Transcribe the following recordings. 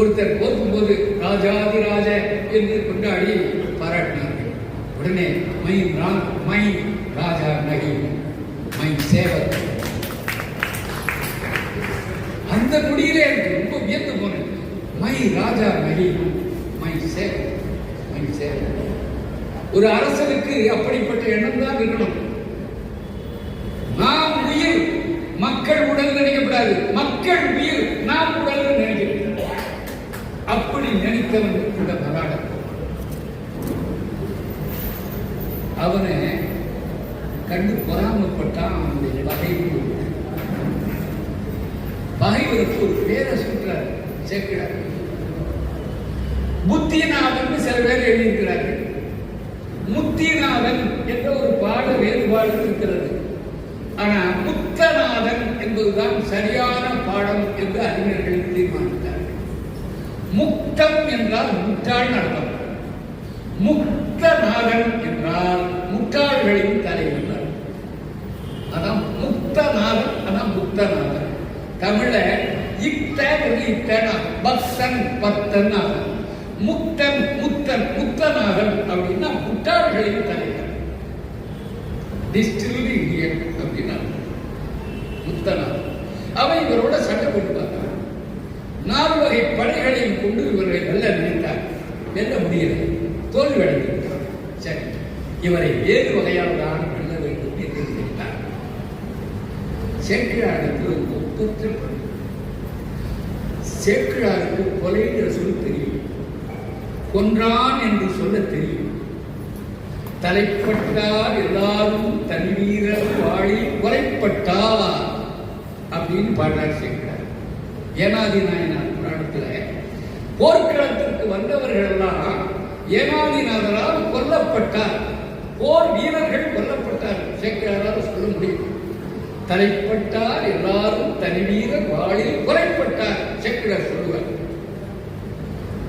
ஒருத்தர் போது ராஜாதி ராஜ என்று கொண்டாடி பாராட்டினார்கள். உடனே மை மை ராஜா நகி மை சேவக். அந்த குடியிலே எனக்கு ரொம்ப வியந்து போனேன் மை ராஜா நகி மை சேவக் மை சேவக். ஒரு அரசனுக்கு அப்படிப்பட்ட எண்ணம் தான் இருக்கணும். நாம் உயிர் மக்கள் உடல் நினைக்கப்படாது மக்கள் உயிர் நாம் உடல் நினைக்கிறது அப்படி இந்த மகாடம் அவனை கண்டு பொறாமப்பட்டான் அவனுடைய பகைவு பகைவருக்கு ஒரு பேரை சொல்றார் சேர்க்கிறார் புத்தியநாதன் சில பேர் எழுதியிருக்கிறார்கள். முத்தியநாதன் என்ற ஒரு பாட வேறுபாடு இருக்கிறது. ஆனா முத்தநாதன் என்பதுதான் சரியான பாடம் என்று அறிஞர்கள் தீர்மானித்தார்கள். முக்தம் என்றால் முட்டாள் அர்த்தம். முக்தநாதன் என்றால் முட்டாள்களின் தலைவர் அதான் முக்தநாதன் அதான் முக்தநாதன். தமிழ இத்த இத்தனா பக்தன் பக்தன் ஆகும் முக்தன் முத்தன் முத்தநாதன் அப்படின்னா முட்டாள்களின் தலைவர். டிஸ்டில்டு இந்தியன் அப்படின்னா முத்தநாதன் அவன் இவரோட சண்டை போட்டுப்பார். நாலு வகை படைகளையும் கொண்டு இவர்களை வெல்ல நினைத்தார் வெல்ல முடியலை. தோல்வி அடைந்திருக்கிறார் சரி இவரை ஏழு வகையால் தான் வெல்ல வேண்டும் என்று நினைத்தார். சேக்கிழாருக்கு ஒரு ஒப்பற்ற பண்பு கொலை கொலைங்கிற சொல் தெரியும். கொன்றான் என்று சொல்ல தெரியும். தலைப்பட்டார் எல்லாரும் தன்வீரர் வாழி கொலைப்பட்டார் அப்படின்னு பாடுறார் சேர்க்கிறார் ஏனாதி நாயனார் போர்க்களத்திற்கு வந்தவர்கள் எல்லாம் ஏனாதிநாதரால் கொல்லப்பட்டார். போர் வீரர்கள் கொல்லப்பட்டார். சேர்க்கிறாரால் சொல்ல முடியும். தலைப்பட்டார் எல்லாரும் தனிவீரர் வாழில் கொலைப்பட்டார். சேக்கிரார் சொல்லுவார்.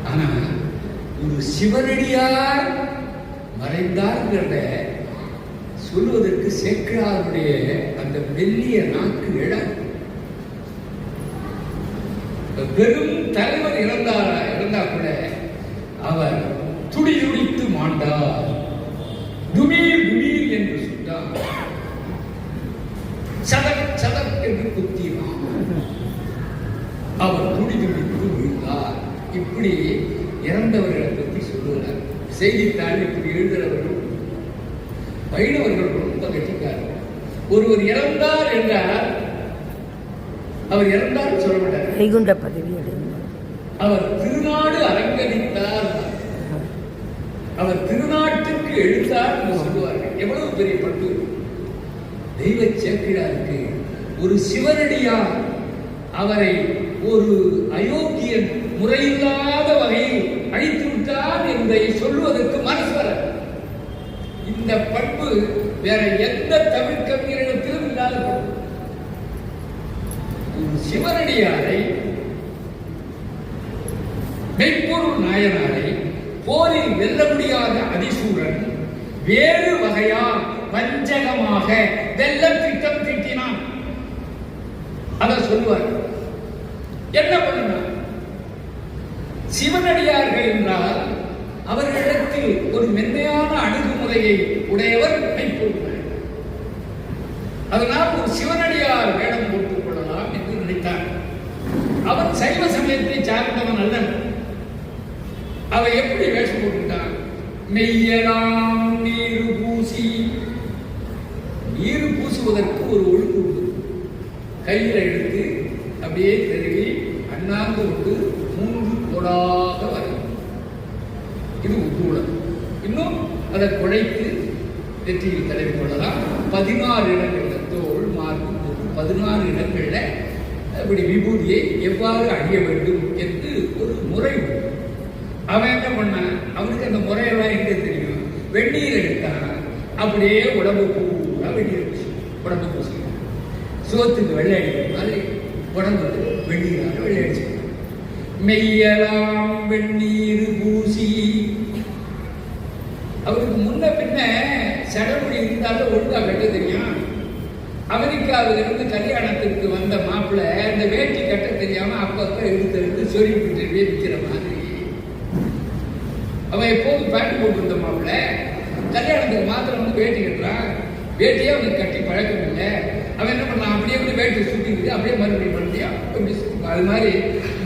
ஆனா ஒரு சிவனடியார் மறைந்தார்கிறத சொல்வதற்கு சேக்கிராருடைய அந்த மெல்லிய நாக்கு எழாது பெரும் தலைவர் இறந்தாரா இறந்தா கூட அவர் துடி துடித்து மாண்டார். துமீர் துமீர் என்று சொன்னார். சதக் சதக் என்று குத்தினார். அவர் துடி துடித்து விழுந்தார். இப்படி இறந்தவர்களை பற்றி சொல்லுகிறார். செய்தித்தாள் இப்படி எழுதுகிறவர்கள் வைணவர்கள் ரொம்ப கட்டிக்கார்கள் ஒருவர் இறந்தார் என்றால் அவர் இறந்தார் சொல்ல மாட்டார் வைகுண்ட பதவி அவர் திருநாடு அலங்கரித்தார். அவர் திருநாட்டுக்கு எழுத்தார் சொல்லுவார்கள். எவ்வளவு பெரிய பண்பு? தெய்வ சேக்கிழாருக்கு ஒரு சிவனடியார் அவரை ஒரு அயோக்கியன் முறையில்லாத வகையில் அழித்து விட்டார் என்பதை சொல்லுவதற்கு மனசு வர இந்த பண்பு வேற எந்த தமிழ் கவிஞரிடத்திலும் இல்லாத பண்பு ஒரு சிவனடியாரை மெய்ப்பொருள் நாயனாரை போரில் வெல்ல முடியாத அதிசூரன் வேறு வகையால் வஞ்சகமாக வெல்ல திட்டம் தீட்டினான். அத சொல்லுவார். என்ன பண்ணினான் சிவனடியார்கள் என்றால் அவர்களிடத்தில் ஒரு மென்மையான அணுகுமுறையை உடையவர் மெய்ப்பொருள். அதனால் ஒரு சிவனடியார் வேடம் போட்டுக் கொள்ளலாம் என்று நினைத்தார் அவன் சைவ சமயத்தை சார்ந்தவன் அல்லன் அவன் எப்படி வேஷம் போட்டுட்டான்? மெய்யலாம் நீர் பூசி. நீர் பூசுவதற்கு ஒரு ஒழுங்கு உண்டு. கையில் எடுத்து அப்படியே தெருவி அண்ணாந்து கொண்டு மூன்று கோடாக வரையும். இது உத்தூளம் இன்னும் அதை குழைத்து நெற்றியில் தடவி கொள்ளலாம். பதினாறு இடங்களில் தோல் மார்பு போது பதினாறு இடங்களில் அப்படி விபூதியை எவ்வாறு அணிய வேண்டும் என்று ஒரு முறை உண்டு. அவன் என்ன பண்ணான்? அவனுக்கு அந்த முறையெல்லாம் எங்க தெரியும்? வெந்நீர் எடுத்தான். அப்படியே உடம்பு பூரா வெந்நீர் உடம்பு பூசி. சோத்துக்கு வெள்ளை அடிக்கிற மாதிரி உடம்பு வெந்நீராக வெள்ளை அடிச்சு மெய்யலாம் வெந்நீர் பூசி. அவருக்கு முன்ன பின்ன சடமுடி இருந்தாலும் ஒழுங்கா கட்ட தெரியும். அமெரிக்காவிலிருந்து கல்யாணத்திற்கு வந்த மாப்பிள்ளை இந்த வேட்டி கட்ட தெரியாம அப்பப்ப எடுத்து எடுத்து சொருவிட்டு விற்கிற மாதிரி. அவன் எப்போதும் பேண்ட் போட்டு மாப்பிள்ளை கல்யாணத்துக்கு மாத்திரம் வந்து வேட்டி கட்டுறான். வேட்டியே அவனுக்கு கட்டி பழக்கம் இல்லை. அவன் என்ன பண்ணான்? அப்படியே வந்து வேட்டி சுத்திக்கிட்டு அப்படியே மறுபடியும் மறுபடியும் அப்படி அது மாதிரி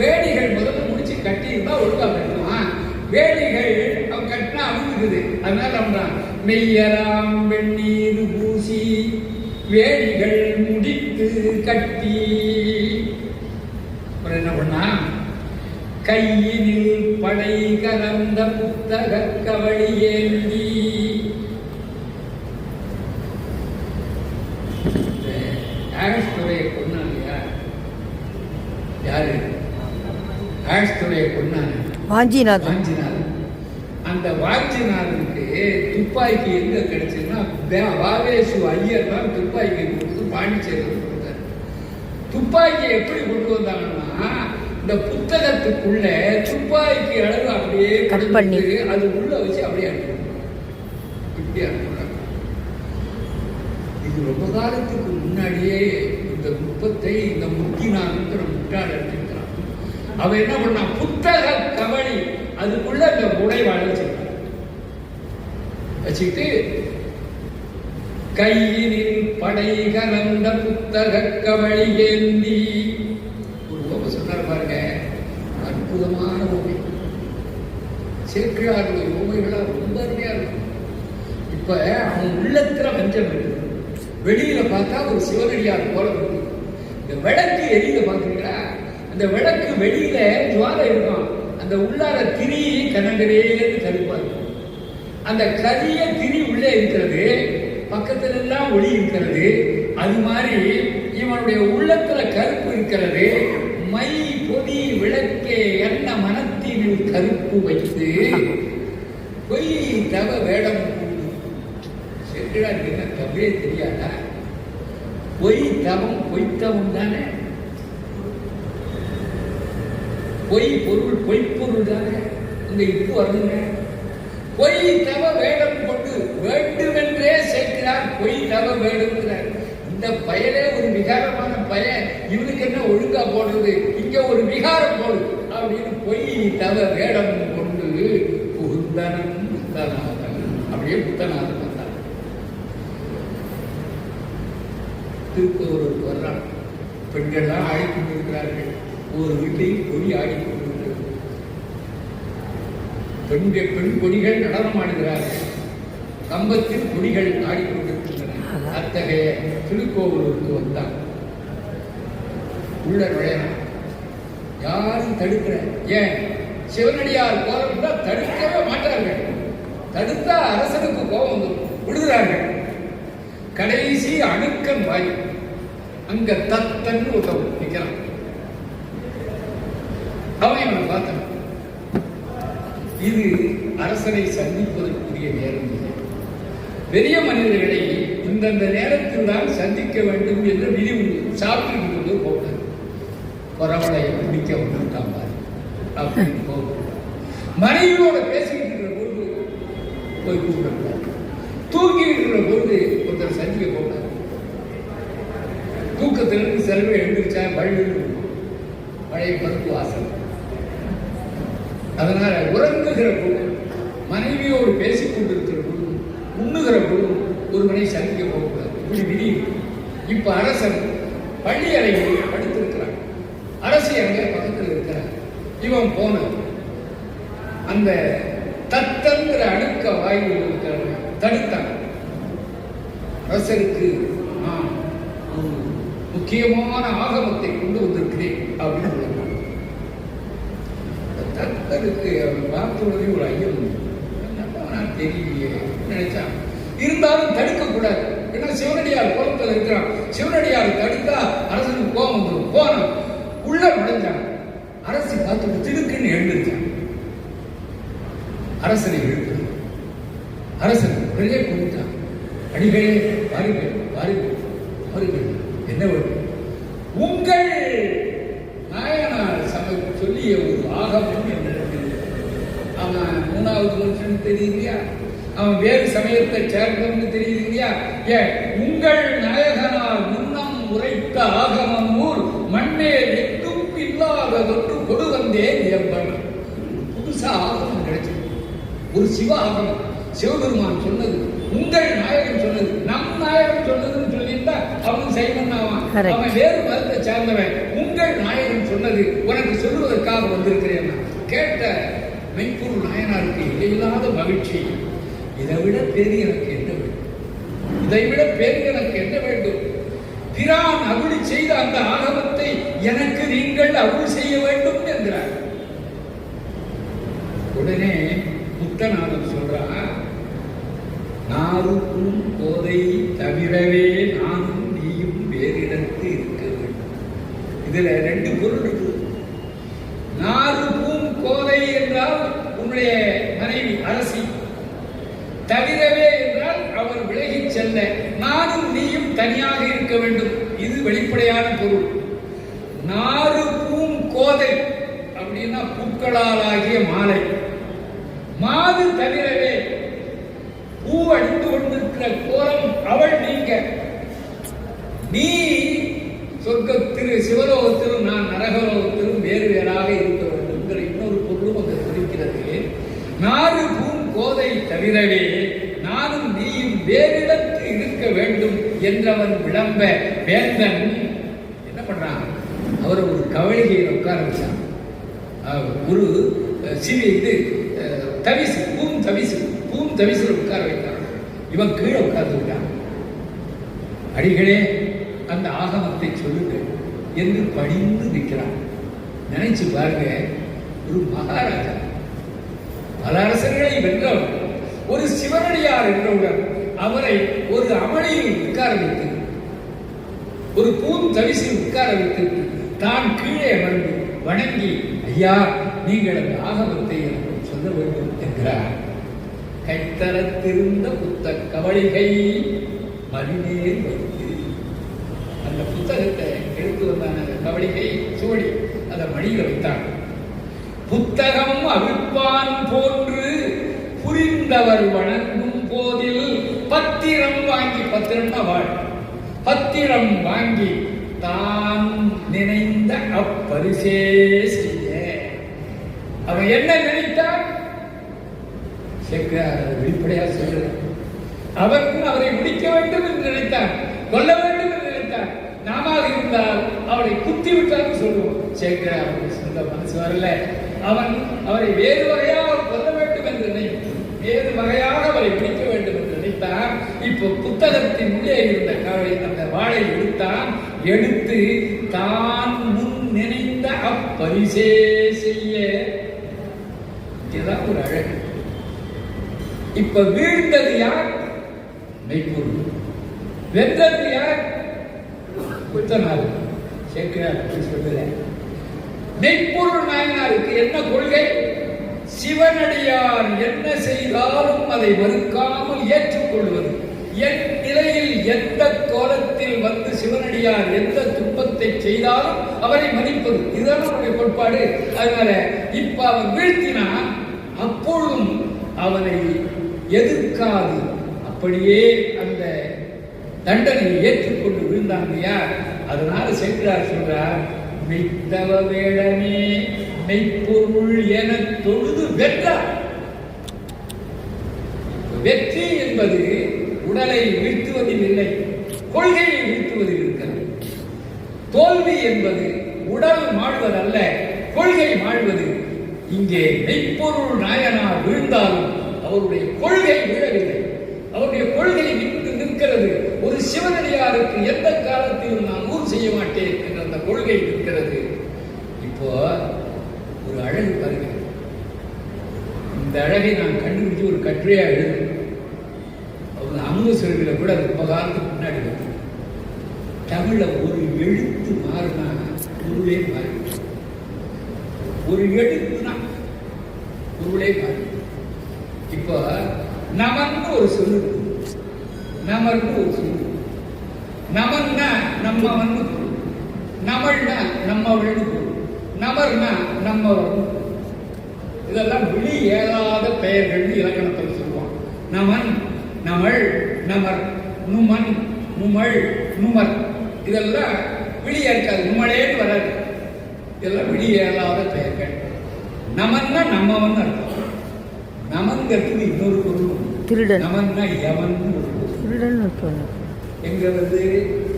வேடிகள் முதல்ல முடிச்சு கட்டி இருந்தா ஒழுங்கா கட்டுவான். வேடிகள் அவன் கட்டினா அமுக்குது அதனால அவன் மெய்யராம் வெந்நீர் பூசி வேடிகள் முடித்து கட்டி. என்ன பண்ணா? கையினில் படை கலந்த புத்தக கவழி ஏந்தி. ஆஷ்துரையை கொன்னான் இல்லையா யாரு? கொன்னான் வாஞ்சிநாதன். வாஞ்சிநாதன். அந்த வாஞ்சிநாதனுக்கு துப்பாக்கி எங்க கிடைச்சதுன்னா வாவேசு ஐயர் தான் துப்பாக்கி கொடுத்து பாண்டிச்சேரியில் கொடுத்தாரு துப்பாக்கி எப்படி கொண்டு வந்தாங்கன்னா இந்த புத்தகத்துக்குள்ள துப்பாக்கி அளவு அப்படியே Cut பண்ணி. அது உள்ள வச்சு அப்படியே அனுப்புறாங்க இப்படி அனுப்புறாங்க இது ரொம்ப காலத்துக்கு முன்னாடியே இந்த நுட்பத்தை இந்த முக்கினான்ங்கிற முட்டாள் எடுத்துக்கிறான் அவன் என்ன பண்ணான்? புத்தக கவளி அதுக்குள்ள இந்த முனைவாழ வச்சிருக்கான் வச்சுக்கிட்டு கையினின் படை கலந்த புத்தக கவளி ஏந்தி. ஒரு ஓமை சொன்னார் பாருங்க. அற்புதமான ஓமை சேக்கிழாருடைய ஓமைகளா ரொம்ப அருமையா இருக்கும். இப்ப அவன் உள்ளத்துல வஞ்சம் இருக்கு. வெளியில பார்த்தா ஒரு சிவனடியார் போல இருக்கு. இந்த விளக்கு எரியுத பாக்குறீங்களா அந்த விளக்கு வெளியில ஜுவாலை இருக்கும். அந்த உள்ளார திரி கனகரேன்னு கருப்பா இருக்கும் அந்த கரிய திரி உள்ளே இருக்கிறது பக்கத்துல எல்லாம் ஒளி இருக்கிறது அது மாதிரி இவனுடைய உள்ளத்துல கருப்பு இருக்கிறது மை பொதி விளக்கே என்ன மனத்தினில் கருப்பு வைத்து பொய் தவ வேடம் பூண்டு. செட்டிடாருக்கு என்ன தெரியாதா? பொய் தவம் பொய்த்தவம் தானே? பொய் பொருள் பொய்ப்பொருள் தானே? இந்த இப்போ வரணுங்க பொய் தவ வேடம் கொண்டு வேண்டுமென்றே சேர்க்கிறார் பொய் தவ வேடுங்கிறார். இந்த பயனே ஒரு விகாரமான பயன் இவனுக்கு என்ன ஒழுங்கா போடுறது? இங்க ஒரு விகாரம் போடு அப்படின்னு பொய் தவ வேடம் கொண்டு புகுந்தனன் புத்தநாதன் அப்படியே புத்தநாதன் வந்தான். திருப்பூருக்கு வர்றான். பெண்கள்லாம் ஆடிக்கொண்டிருக்கிறார்கள். ஒரு வீட்டில் பொய் ஆடிக்கொண்டு பெண்கள் பெண் கொடிகள் நடனம் ஆடுகிறார்கள். கம்பத்தில் கொடிகள் ஆடிக்கொண்டிருக்கின்றன அத்தகைய திருக்கோவிலூருக்கு வந்தான். உள்ள நுழையலாம். யாரும் தடுக்கிற ஏன்? சிவனடியார் கோலம்னா தடுக்கவே மாட்டார்கள். தடுத்தா அரசனுக்கு கோபம் வந்துடும் விடுகிறார்கள். கடைசி அணுக்கன் வாய். அங்க தத்தன்னு ஒருத்தன் நிக்கிறான். அவன் இவனை பார்த்தான். இது அரசனை சந்திப்பதற்குரிய நேரம் இல்லை பெரிய மனிதர்களை இந்தந்த நேரத்தில் தான் சந்திக்க வேண்டும் என்ற விதி உண்டு. சாப்பிட்டு கொண்டு போட்டார் குறவளையை பிடிக்க வந்துட்டான் பாரு. அப்படின்னு போகும். மனைவியோட பேசிக்கிட்டு இருக்கிற பொழுது போய் கூப்பிடக்கூடாது தூங்கிட்டு இருக்கிற பொழுது ஒருத்தர் சந்திக்க போட்டார் தூக்கத்திலிருந்து செல்வ எழுந்திருச்சா? பள்ளி பழைய பருப்பு வாசல் அதனால உறங்குகிற பொழுது மனைவியோடு பேசிக் கொண்டிருக்கிற பொழுது உண்ணுகிற ஒரு ஒருவனை சந்திக்க போகக்கூடாது. இப்படி விதி இப்ப அரசன் பள்ளி அறையில் படுத்திருக்கிறான் அரசு அங்கே பக்கத்தில் இருக்கிறார் இவன் போன அந்த தத்தங்கிற அடுக்க வாயு இருக்கிறவன் தடுத்தான். அரசருக்கு நான் முக்கியமான ஆகமத்தை கொண்டு வந்திருக்கிறேன் அப்படின்னு அதுக்கு தத்தருக்கு அவன் ஒரு ஐயம் என்னப்பா நான் தெரியலையே நினைச்சான் இருந்தாலும் தடுக்கக்கூடாது. ஏன்னா சிவனடியார் கோலத்தில் இருக்கிறான். சிவனடியார் தடுத்தா அரசனுக்கு கோபம் வந்துடும். போனான் உள்ள நுழைஞ்சான். அரசு பார்த்து திடுக்குன்னு எழுந்திருச்சான். அரசனை எழுப்பு அரசன் உடனே கொடுத்தான் அடிகளே வாருங்கள் வாருங்கள் வாருங்கள். என்ன வேண்டும் உங்கள் நாயனார் சபை சொல்லிய ஒரு ஆகமம் என்னிடத்தில் அவன் மூணாவது மனுஷன் தெரியலையா அவன் வேறு சமயத்தை சேர்ந்தவன்னு தெரியுது இல்லையா ஏன் உங்கள் நாயகனார் ஆகமம் ஊர் மண்மேல் எட்டும் இல்லாத தொற்று கொடு வந்தேன் எம்பன் புதுசா ஆகமம் கிடைச்சது. ஒரு சிவ ஆகமம். சிவபெருமான் சொன்னது உங்கள் நாயகன் சொன்னது நம் நாயகன் சொன்னதுன்னு சொல்லியிருந்தா அவன் செய்வன் ஆவான். அவன் வேறு மதத்தை சார்ந்தவன். உங்கள் நாயகன் சொன்னது உனக்கு சொல்லுவதற்காக வந்திருக்கிறேன். கேட்ட மென்பொருள் நாயனாருக்கு இல்லாத மகிழ்ச்சி. இதை விட பேரு எனக்கு என்ன வேண்டும்? இதை விட பேரு எனக்கு என்ன வேண்டும்? பிரான் அருளி செய்த அந்த ஆகமத்தை எனக்கு நீங்கள் அருள் செய்ய வேண்டும் என்கிறார். உடனே முத்தநாதன் சொல்றார் நாருக்கும் போதை தவிரவே நானும் நீயும் வேறிடத்து இருக்க வேண்டும். இதுல ரெண்டு பொருள் இருக்கு நாருக்கும் கோதை என்றால் உன்னுடைய மனைவி அரசி தவிரவே என்றால் அவர் விலகிச் செல்ல நானும் நீயும் தனியாக இருக்க வேண்டும் இது வெளிப்படையான பொருள் நாறு பூம் கோதை அப்படின்னா பூக்களால் ஆகிய மாலை மாது தவிரவே பூ அணிந்து கொண்டிருக்கிற கோலம் அவள் நீங்க நீ சொர்க்கத்திலும் சிவலோகத்திலும் நான் நரகலோகத்திலும் வேறு வேறாக இருக்க வேண்டும்ங்கிற இன்னொரு பொருளும் அங்கு குறிக்கிறது நாறு பூம் கோதை தவிரவே நானும் நீயும் வேறிடத்து இருக்க வேண்டும் என்றவன் விளம்ப வேந்தன். என்ன பண்றான் அவர் ஒரு கவலிகையில் உட்கார வச்சான் ஒரு அஹ், சிவி இது தவிசு பூம் தவிசு பூம் தவிசுல உட்கார வைத்தான் இவன் கீழே உட்கார்ந்து விட்டான். அடிகளே அந்த ஆகமத்தை சொல்லு. என்று பணிந்து நிற்கிறான். நினைச்சு பாருங்க ஒரு மகாராஜா பல அரசர்களை வென்றவர் ஒரு சிவனடியார் என்றவுடன் அவரை ஒரு அமளியில் உட்கார வைத்து ஒரு பூம் தவிசில் உட்கார வைத்து தான் கீழே அமர்ந்து வணங்கி ஐயா நீங்கள் அந்த ஆகமத்தை எனக்கு சொல்ல வேண்டும் என்கிறார். கைத்தரத்திருந்த புத்த கவளிகை மணிநேர் வைத்து அந்த புத்தகத்தை எடுத்து வந்தான அந்த கவளிகை சுவடி அதை மடியில் வைத்தான் புத்தகம் அவிழ்ப்பான் போன்று புரிந்தவர் வணங்கும் போதில் பத்திரம் வாங்கி பத்திரம்னா வாழ் பத்திரம் வாங்கி தான் நினைந்த அப்பரிசே செய்ய அவன் என்ன நினைத்தான்? செக்கிறார் வெளிப்படையா சொல்லுறார் அவருக்கும் அவரை முடிக்க வேண்டும் என்று நினைத்தார் கொல்ல வேண்டும் இருந்தால் அவனை குத்தி விட்டார்னு சொல்லுவோம். சேர்க்கிறார் அவருக்கு சொந்த மனசு வரல. அவன் அவரை வேறு வகையாக கொல்ல வேண்டும் என்று நினைத்தான். வேறு வகையாக அவரை பிடிக்க வேண்டும் என்று நினைத்தான். இப்போ புத்தகத்தின் உள்ளே இருந்த கவலை அந்த வாழை எடுத்தான். எடுத்து தான் முன் நினைந்த அப்பரிசே செய்ய. இதுதான் ஒரு அழகு. இப்ப வீழ்ந்தது யார்? மெய்ப்பொருள் வென்றது யார்? புத்தனார் சேர்க்கிறார் அப்படின்னு சொல்லல. மெய்ப்பொருள் நாயனாருக்கு என்ன கொள்கை? சிவனடியார் என்ன செய்தாலும் அதை மறுக்காமல் ஏற்றுக்கொள்வது. என் நிலையில் எந்த கோலத்தில் வந்து சிவனடியார் எந்த துன்பத்தை செய்தாலும் அவரை மதிப்பது இதுதான் நம்முடைய கோட்பாடு. அதனால இப்ப அவன் வீழ்த்தினான் அப்பொழுதும் அவனை எதிர்க்காது. அப்படியே அந்த தண்டனையை ஏற்றுக்கொண்டு விழுந்தான் இல்லையா அதனால சென்றார் சொல்றார் மெய்த்தவ வேடமே மெய்ப்பொருள் என தொழுது வென்றார். வெற்றி என்பது உடலை வீழ்த்துவதில் இல்லை கொள்கையை வீழ்த்துவதில் இருக்கிறது. தோல்வி என்பது உடல் மாழ்வதல்ல கொள்கை மாழ்வது. இங்கே மெய்ப்பொருள் நாயனா வீழ்ந்தாலும் அவருடைய கொள்கை வீழவில்லை. அவருடைய கொள்கை நின்று நிற்கிறது. ஒரு சிவனடியாருக்கு எந்த காலத்திலும் நான் ஊர் செய்ய மாட்டேன் என்ற அந்த கொள்கை இருக்கிறது. இப்போ ஒரு அழகு பாருங்க இந்த அழகை நான் கண்டுபிடிச்சு ஒரு கட்டுரையா எழுதுறேன். அவங்க அம்மு செல்வியில் கூட அது ரொம்ப காலத்துக்கு முன்னாடி வந்து ஒரு எழுத்து மாறினா பொருளே மாறி ஒரு எழுத்துனா பொருளே மாறி இப்போ நமக்கு ஒரு சொல்லு நமக்கு ஒரு சொல்லு பொருள் நமள்னா நம்மவள்னு பொருள். நமர்னா பொருள். இதெல்லாம் விழி ஏறாத பெயர்கள் இலக்கணத்தில் சொல்லுவான் நமன் நமள் நமர் நுமன் நுமள் நுமர். இதெல்லாம் விடியா இருக்காது உம்மளேன்னு வராது. இதெல்லாம் விடிய இயலாத பெயர்கள். நமன்னா நம்மவன் அர்த்தம். நமங்கிறதுக்கு இன்னொரு பொருள் நமன்னா யமன் ஒரு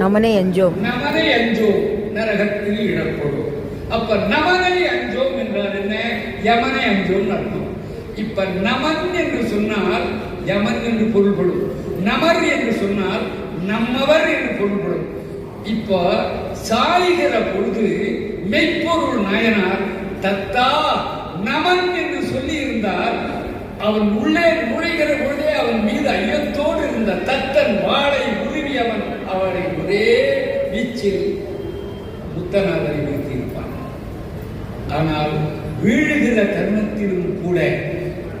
நமனே எஞ்சோம் நமனை அஞ்சோம். நரகத்தில் இழப்படும் அப்ப நமனை அஞ்சோம் என்றால் என்ன? யமனை அஞ்சோம் அர்த்தம். இப்ப நமன் என்று சொன்னால் யமன் என்று பொருள்படும். நமர் என்று சொன்னால் நம்மவர் என்று பொருள்படும். இப்போ சாய்கிற பொழுது மெய்ப்பொருள் நாயனார் தத்தா நமன் என்று சொல்லி இருந்தால் அவன் உள்ளே நுழைகிற பொழுதே அவன் மீது ஐயத்தோடு இருந்த தத்தன் வாளை உருவி அவன் அவனை ஒரே வீச்சில் முத்தநாதரை வைத்திருப்பான் ஆனால் வீழுகிற தருணத்திலும் கூட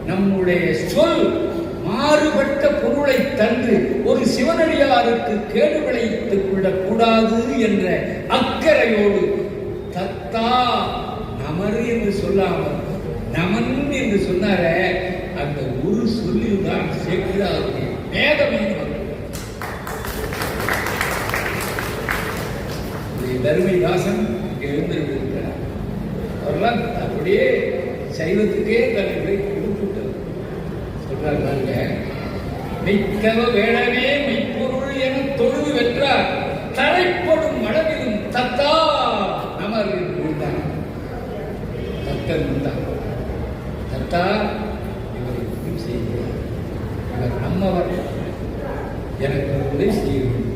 நம்முடைய சொல் மாறுபட்ட பொருளை தந்து ஒரு சிவனடியாருக்கு கேடு விளைத்துக் கொள்ளக்கூடாது என்ற அக்கறையோடு தத்தா நமரு என்று சொல்லாமல் நமன் என்று சொன்னார அந்த ஒரு சொல்லில் தான் சேர்க்கிறாருடைய மேதமே வரும் தருமைதாசன் இங்கே இருந்திருக்கிறார் அவரெல்லாம் அப்படியே சைவத்துக்கே தன்னை கொடுத்துட்டார் சொல்றார் பாருங்க மெய்த்தவ வேடமே மெய்ப்பொருள் என தொழுது வென்றார். தலைப்படும் மடவிலும் தத்தா நமர் என்று தத்தன் வந்தார் தத்தா இவர் நம்மவர். எனக்கு உதவி செய்ய வேண்டும்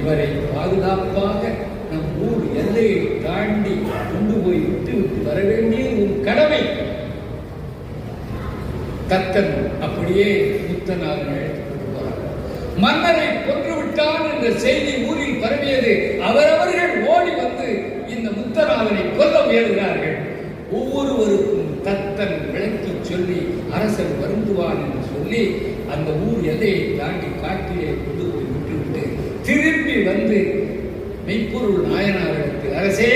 இவரை பாதுகாப்பாக நம் ஊர் எல்லையை தாண்டி கொண்டு போய் விட்டு விட்டு வர வேண்டிய உன் கடமை. தத்தன் அப்படியே முத்தனார் அழைத்துக் கொண்டு போறார் மன்னரை கொன்று விட்டான் என்ற செய்தி ஊரில் பரவியது. அவரவர்கள் ஓடி வந்து இந்த முத்தநாதனை கொல்ல முயல்கிறார்கள். ஒவ்வொருவருக்கும் தத்தன் விளக்கி சொல்லி அரசர் வருந்துவான் என்று சொல்லி அந்த ஊர் எல்லையை தாண்டி காட்டிலே கொண்டு போய் விட்டுவிட்டு திரும்பி வந்து மெய்ப்பொருள் நாயனாரிடத்தில் அரசே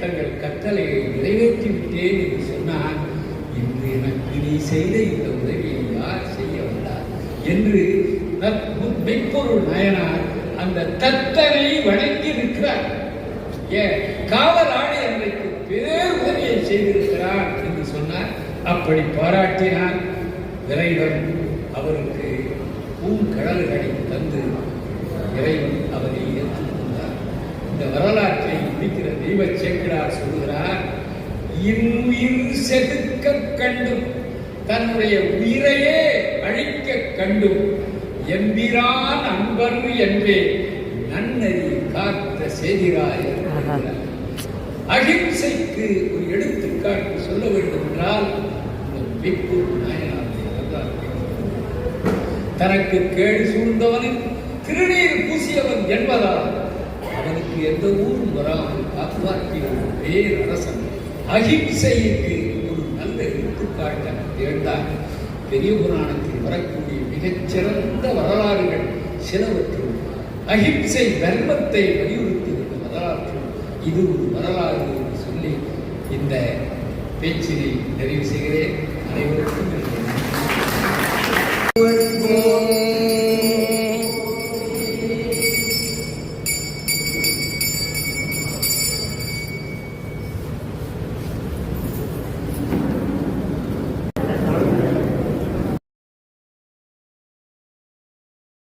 தங்கள் கட்டளையை நிறைவேற்றி விட்டேன் என்று சொன்னால் இன்று எனக்கு நீ செய்த இந்த உதவியை யார் செய்ய வந்தார்? என்று மெய்ப்பொருள் நாயனார் அந்த தத்தனை வணங்கி நிற்கிறார். ஏன்? காவலாளி அன்றைக்கு பேர் உதவியை செய்திருக்கிறார் அப்படி பாராட்டினார் இறைவன் அவருக்கு பூங்கடல்களை தந்து இறைவன் அவரை ஏற்றுக்கொண்டார். இந்த வரலாற்றை முடிக்கிற தெய்வ சேக்கிரார் சொல்கிறார் இன்னுயிர் செதுக்க கண்டும் தன்னுடைய உயிரையே அழிக்க கண்டும் எம்பிரான் அன்பர் என்றே நன்னறி காத்த செய்கிறாய் அகிம்சைக்கு ஒரு எடுத்துக்காட்டு சொல்ல வேண்டும் என்றால் இந்த தனக்கு கேடு சூழ்ந்தவனில் திருநீர் பூசியவன் என்பதால் அவனுக்கு எந்த ஊரும் வராமல் காப்பாற்றிய ஒரு பேரரசன் அகிம்சைக்கு ஒரு நல்ல எடுத்துக்காட்டாக திகழ்ந்தார் பெரிய புராணத்தில் வரக்கூடிய மிகச்சிறந்த வரலாறுகள் சிலவற்றும் அகிம்சை தர்மத்தை வலியுறுத்துகின்ற வரலாற்று இது ஒரு வரலாறு என்று சொல்லி இந்த பேச்சினை நிறைவு செய்கிறேன். Amen.